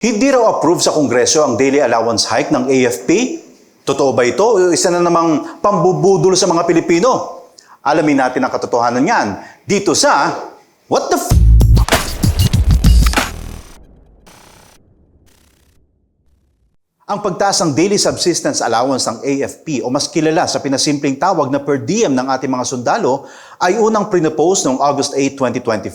Hindi raw approve sa Kongreso ang daily allowance hike ng AFP? Totoo ba ito? Isa na namang pambubudol sa mga Pilipino. Alamin natin ang katotohanan niyan dito sa What the f- Ang pagtaas ng daily subsistence allowance ng AFP o mas kilala sa pinasimpleng tawag na per diem ng ating mga sundalo ay unang prinopose noong August 8, 2024.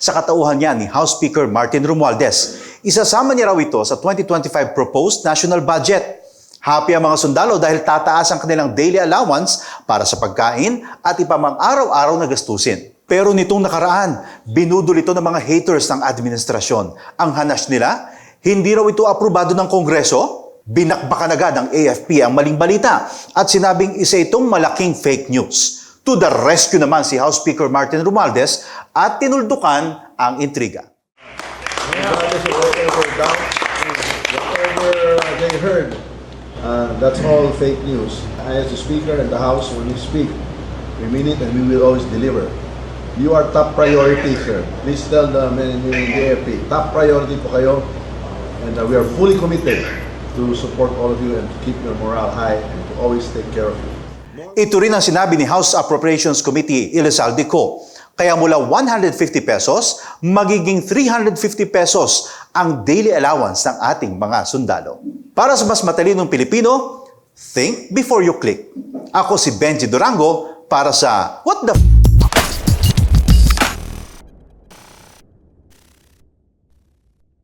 Sa katauhan niya ni House Speaker Martin Romualdez, isasama niya raw ito sa 2025 proposed national budget. Happy ang mga sundalo dahil tataas ang kanilang daily allowance para sa pagkain at iba mang araw-araw na gastusin. Pero nitong nakaraan, binudol ito ng mga haters ng administrasyon. Ang hanas nila, hindi raw ito aprobado ng Kongreso? Binakbakan agad ng AFP ang maling balita at sinabing isa itong malaking fake news. To the rescue naman si House Speaker Martin Romualdez at tinuldukan ang intriga. Of whatever doubt, whatever they heard, uh, that's all fake news. I, as the Speaker and the House, when we speak, we mean it and we will always deliver. You are top priority, sir. Please tell the men in the AFP, top priority po kayo, and uh, we are fully committed to support all of you and to keep your morale high and to always take care of you. Ito rin ang sinabi ni House Appropriations Committee Elizalde Co. Kaya mula 150 pesos, magiging 350 pesos ang daily allowance ng ating mga sundalo. Para sa mas matalinong Pilipino, think before you click. Ako si Benji Durango para sa What the f-